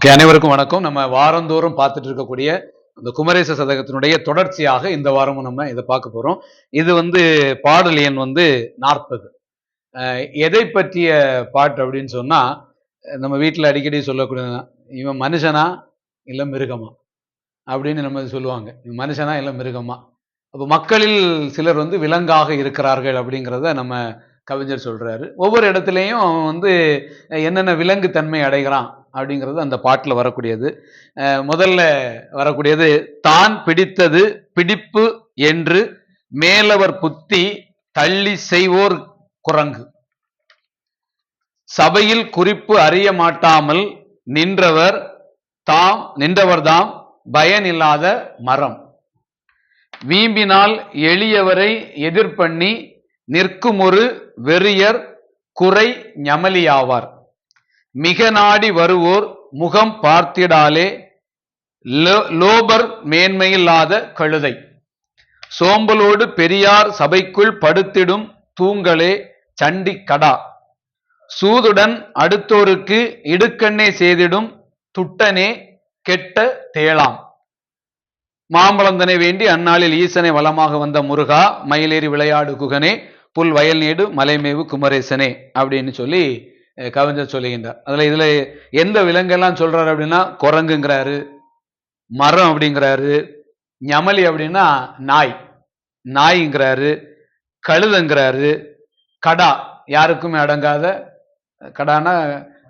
Okay அனைவருக்கும் வணக்கம். நம்ம வாரந்தோறும் பார்த்துட்டு இருக்கக்கூடிய அந்த குமரேச சதகத்தினுடைய தொடர்ச்சியாக இந்த வாரமும் நம்ம இதை பார்க்க போறோம். இது வந்து பாடல் எண் வந்து நாற்பது. எதை பற்றிய பாட்டு அப்படின்னு சொன்னா நம்ம வீட்டில் அடிக்கடி சொல்லக்கூடிய இவன் மனுஷனா இல்லை மிருகமா அப்படின்னு நம்ம சொல்லுவாங்க. இவன் மனுஷனா இல்லை மிருகமா? அப்போ மக்களில் சிலர் வந்து விலங்காக இருக்கிறார்கள் அப்படிங்கிறத நம்ம கவிஞர் சொல்கிறாரு ஒவ்வொரு இடத்துலையும் அவன் வந்து என்னென்ன விலங்கு தன்மை அடைகிறான் அப்படிங்கிறது அந்த பாட்டில் வரக்கூடியது. முதல்ல வரக்கூடியது தான் பிடித்தது பிடிப்பு என்று மேலவர் புத்தி தள்ளி செய்வோர் குரங்கு. சபையில் குறிப்பு அறிய மாட்டாமல் நின்றவர் தாம் நின்றவர்தாம் பயனில்லாத மரம். வீம்பினால் எளியவரை எதிர்பண்ணி நிற்கும் ஒரு வெறியர் குறை ஞமலியாவார். மிக நாடி வருவோர் முகம் பார்த்திடாலே லோ- லோபர் மேன்மையில்லாத கழுதை. சோம்பலோடு பெரியார் சபைக்குள் படுத்திடும் தூங்களே சண்டி கடா. சூதுடன் அடுத்தோருக்கு இடுக்கண்ணே செய்திடும் துட்டனே கெட்ட தேளாம். மாம்பழந்தனை வேண்டி அந்நாளில் ஈசனை வளமாக வந்த முருகா மயிலேறி விளையாடு குகனே புல் வயல் நீடு மலைமேவு குமரேசனே அப்படின்னு சொல்லி கவிஞர் சொல்லுகின்றார். அதில் இதில் எந்த விலங்கெல்லாம் சொல்கிறாரு அப்படின்னா குரங்குங்கிறாரு மரம் அப்படிங்கிறாரு ஞமலி அப்படின்னா நாய் நாய்ங்கிறாரு கழுதங்கிறாரு கடா யாருக்குமே அடங்காத கடானா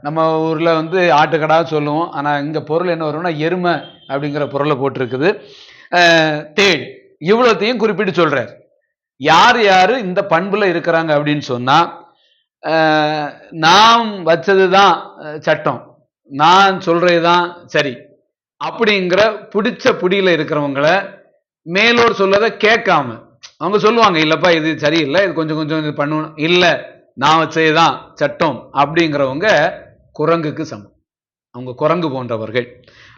நம்ம ஊரில் வந்து ஆட்டுக்கடா சொல்லுவோம். ஆனால் இங்கே பொருள் என்ன வரும்னா எருமை அப்படிங்கிற பொருளை போட்டிருக்குது. தேள் இவ்வளோத்தையும் குறிப்பிட்டு சொல்கிறார் யார் யார் இந்த பண்பில் இருக்கிறாங்க அப்படின்னு சொன்னால் நாம் வச்சது தான் சட்டம். நான் சொல்றதுதான் சரி. அப்படிங்கிற பிடிச்ச பிடியில் இருக்கிறவங்கள மேலோர் சொல்லதை கேட்காம அவங்க சொல்லுவாங்க இல்லைப்பா இது சரியில்லை இது கொஞ்சம் கொஞ்சம் இது பண்ணணும் இல்லை நான் வச்சது தான் சட்டம் அப்படிங்கிறவங்க குரங்குக்கு சமம். அவங்க குரங்கு போன்றவர்கள்.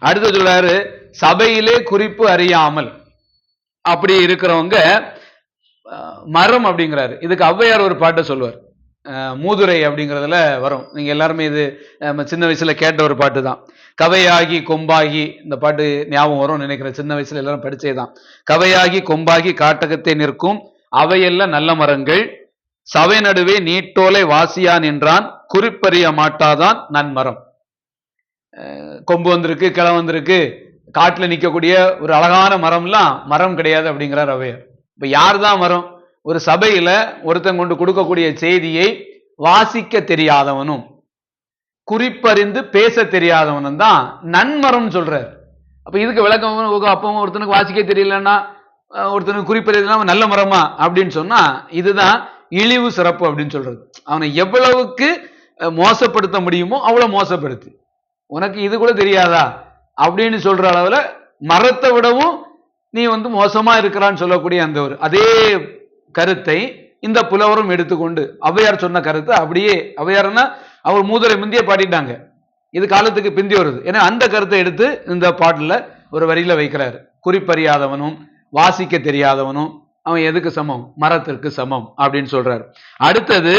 அடுத்து சொல்றாரு சபையிலே குறிப்பு அறியாமல். அப்படி இருக்கிறவங்க மரம் அப்படிங்கிறாரு. இதுக்கு ஔவையார் ஒரு பாட்டை சொல்லுவார். மூதுரை அப்படிங்கிறதுல வரும். நீங்க எல்லாருமே இது நம்ம சின்ன வயசுல கேட்ட ஒரு பாட்டு தான் கவையாகி கொம்பாகி இந்த பாட்டு ஞாபகம் வரும் நினைக்கிறேன். சின்ன வயசுல எல்லாரும் படிச்சேதான். கவையாகி கொம்பாகி காட்டகத்தை நிற்கும் அவையெல்லாம் நல்ல மரங்கள் சபை நடுவே நீட்டோலை வாசியா நின்றான் குறிப்பறிய மாட்டாதான் நன்மரம். கொம்பு வந்திருக்கு கிளை வந்திருக்கு காட்டுல நிக்கக்கூடிய ஒரு அழகான மரம்லாம் மரம் கிடையாது அப்படிங்கிறார் அவையர். இப்ப யார் தான் மரம் ஒரு சபையில ஒருத்தன் கொண்டு கொடுக்கக்கூடிய செய்தியை வாசிக்க தெரியாதவனும் குறிப்பறிந்து பேச தெரியாதவனும் தான் நன்மரம் சொல்றார். அப்ப இதுக்கு விளக்கம் அப்பவும் ஒருத்தனுக்கு வாசிக்க தெரியலன்னா ஒருத்தனுக்கு குறிப்பறியதுனா நல்ல மரமா அப்படின்னு சொன்னா இதுதான் இழிவு சிறப்பு அப்படின்னு சொல்றது. அவனை எவ்வளவுக்கு மோசப்படுத்த முடியுமோ அவ்வளவு மோசப்படுத்து. உனக்கு இது கூட தெரியாதா? அப்படின்னு சொல்ற அளவுல மரத்தை விடவும் நீ வந்து மோசமா இருக்கிறான்னு சொல்லக்கூடிய அந்த ஒரு அதே கருத்தை இந்த புலவரும் எடுத்துக்கொண்டு ஔவையார் சொன்ன கருத்தை அப்படியே ஔவையார்னா அவர் மூதுரை முந்திய பாடிட்டாங்க. இது காலத்துக்கு பிந்தி வருது. ஏன்னா அந்த கருத்தை எடுத்து இந்த பாட்டில் ஒரு வரியில வைக்கிறாரு. குறிப்பறியாதவனும் வாசிக்க தெரியாதவனும் அவன் எதுக்கு சமம்? மரத்திற்கு சமம் அப்படின்னு சொல்றாரு. அடுத்தது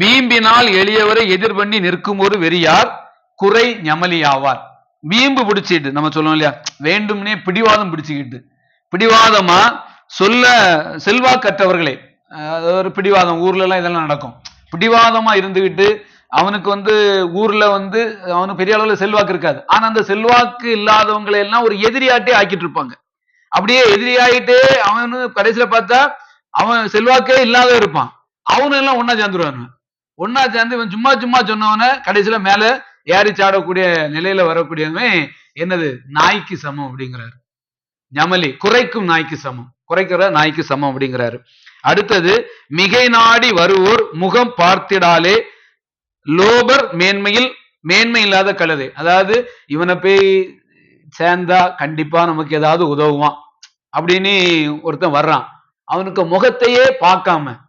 வீம்பினால் எளியவரை எதிர் பண்ணி நிற்கும் ஒரு வெறியார் குறை ஞமலியாவார் வீம்பு பிடிச்சிட்டு நம்ம சொல்லுவோம் இல்லையா? வேண்டும்னே பிடிவாதம் பிடிச்சுக்கிட்டு. பிடிவாதமா சொல்ல செல்வாக்கற்றவர்களே. ஒரு பிடிவாதம். ஊர்லலாம் இதெல்லாம் நடக்கும். பிடிவாதமாக இருந்துக்கிட்டு அவனுக்கு வந்து ஊர்ல வந்து அவனுக்கு பெரிய அளவில் செல்வாக்கு இருக்காது. ஆனா அந்த செல்வாக்கு இல்லாதவங்களை எல்லாம் ஒரு எதிரியாட்டே ஆக்கிட்டு இருப்பாங்க. அப்படியே எதிரியாயிட்டே அவனு கடைசியில பார்த்தா அவன் செல்வாக்கே இல்லாத இருப்பான். அவனு எல்லாம் ஒன்னா சேர்ந்துருவானு ஒன்னா சேர்ந்து இவன் சும்மா சும்மா சொன்னவன கடைசியில மேல ஏறி சாடக்கூடிய நிலையில வரக்கூடியவன் என்னது? நாய்க்கு சமம் அப்படிங்கிறாரு. ஞமலி குறைக்கும் நாய்க்கு சமம். குறைக்கிற நாய்க்கு சமம் அப்படிங்கிறாரு. அடுத்தது மிகை நாடி வருவோர் முகம் பார்த்திடாலே லோபர் மேன்மையில் மேன்மை இல்லாத கழுதை. அதாவது இவனை போய் சேர்ந்தா கண்டிப்பா நமக்கு ஏதாவது உதவுவான். அப்படின்னு ஒருத்தன் வர்றான். அவனுக்கு முகத்தையே பார்க்காம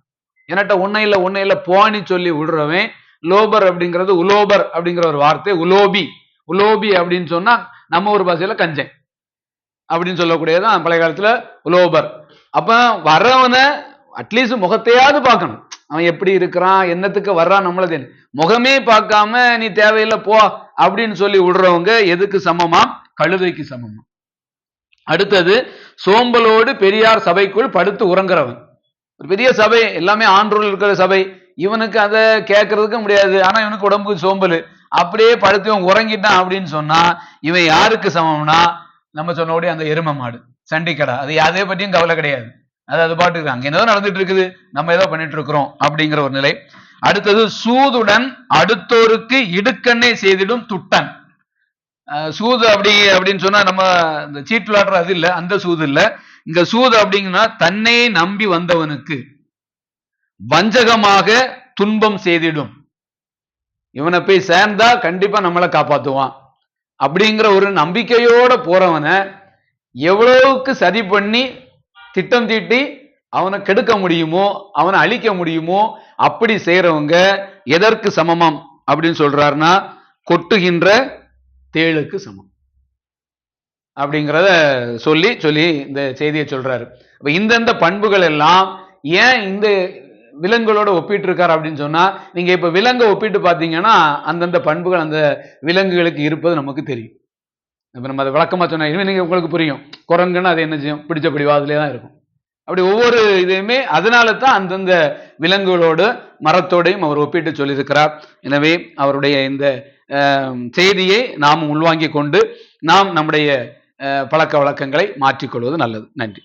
என்னட்ட உன்னை இல்ல உன்னை இல்ல போன்னு சொல்லி விடுறவன் லோபர் அப்படிங்கிறது உலோபர் அப்படிங்கிற ஒரு வார்த்தை உலோபி. உலோபி அப்படின்னு சொன்னா நம்ம ஒரு பாஷையில கஞ்சன். அப்படின்னு சொல்லக்கூடியதான் பழைய காலத்துல உலோபர். அப்ப வர்றவனை அட்லீஸ்ட் முகத்தையாவது பார்க்கணும். அவன் எப்படி இருக்கிறான் என்னத்துக்கு வர்றான் நம்மளது முகமே பார்க்காம நீ தேவையில்லை போ அப்படின்னு சொல்லி விடுறவங்க எதுக்கு சமமா? கழுதைக்கு சமமா. அடுத்தது சோம்பலோடு பெரியார் சபைக்குள் படுத்து உறங்குறவன். ஒரு பெரிய சபை எல்லாமே ஆன்றோர் இருக்கிற சபை. இவனுக்கு அதை கேட்கறதுக்கு முடியாது. ஆனா இவனுக்கு உடம்புக்கு சோம்பல். அப்படியே படுத்து இவன் உறங்கிட்டான் அப்படின்னு சொன்னா இவன் யாருக்கு சமம்னா நம்ம சொன்னபடி அந்த எருமை மாடு. சண்டிக்கடா. அது யாதே பற்றியும் கவலை கிடையாது. அது அது பாட்டுக்கு அங்க ஏதோ நடந்துட்டு இருக்குது நம்ம ஏதோ பண்ணிட்டு இருக்கிறோம் அப்படிங்கிற ஒரு நிலை. அடுத்தது சூதுடன் அடுத்தோருக்கு இடுக்கண்ணே செய்திடும் துட்டன். சூது அப்படி அப்படின்னு சொன்னா நம்ம இந்த சீட்டு விளாடுற அது இல்லை. அந்த சூது இல்லை. இங்க சூது அப்படிங்கன்னா தன்னை நம்பி வந்தவனுக்கு வஞ்சகமாக துன்பம் செய்திடும். இவனை போய் சேர்ந்தா கண்டிப்பா நம்மளை காப்பாத்துவான். அப்படிங்கிற ஒரு நம்பிக்கையோட போறவனை எவ்வளவுக்கு சதி பண்ணி திட்டம் தீட்டி அவனை கெடுக்க முடியுமோ அவனை அழிக்க முடியுமோ அப்படி செய்யறவங்க எதற்கு சமமம் அப்படின்னு சொல்றாருன்னா கொட்டுகின்ற தேளுக்கு சமம். அப்படிங்கிறத சொல்லி சொல்லி இந்த செய்தியை சொல்றாரு. இப்போ இந்தந்த பண்புகள் எல்லாம் ஏன் இந்த விலங்குகளோட ஒப்பிட்டு இருக்காரு அப்படின்னு சொன்னா நீங்க இப்ப விலங்கை ஒப்பிட்டு பார்த்தீங்கன்னா அந்தந்த பண்புகள் அந்த விலங்குகளுக்கு இருப்பது நமக்கு தெரியும். இப்போ நம்ம அதை விளக்கமாக சொன்னால் இனிமேல் நீங்கள் உங்களுக்கு புரியும். குரங்குன்னு அது என்ன செய்யும்? பிடிச்ச பிடிவாதிலே தான் இருக்கும். அப்படி ஒவ்வொரு இதையுமே அதனால தான் அந்தந்த விலங்குகளோடு மரத்தோடையும் அவர் ஒப்பிட்டு சொல்லியிருக்கிறார். எனவே அவருடைய இந்த செய்தியை நாம் உள்வாங்கிக் கொண்டு நாம் நம்முடைய பழக்க வழக்கங்களை மாற்றிக்கொள்வது நல்லது. நன்றி.